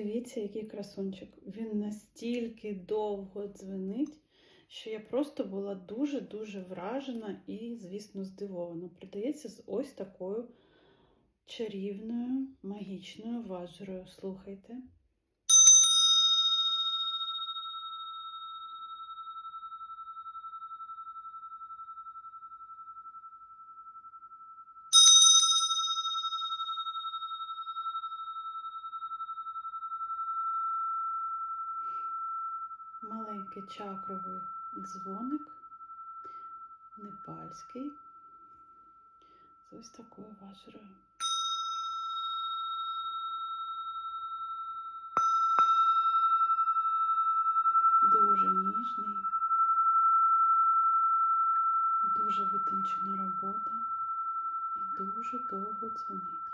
Подивіться, який красунчик. Він настільки довго дзвенить, що я просто була дуже-дуже вражена і, звісно, здивована. Придається з ось такою чарівною, магічною важерою. Слухайте. Маленький чакровий дзвоник, непальський, з ось такою важерою. Дуже ніжний, дуже витончена робота і дуже довго дзвонить.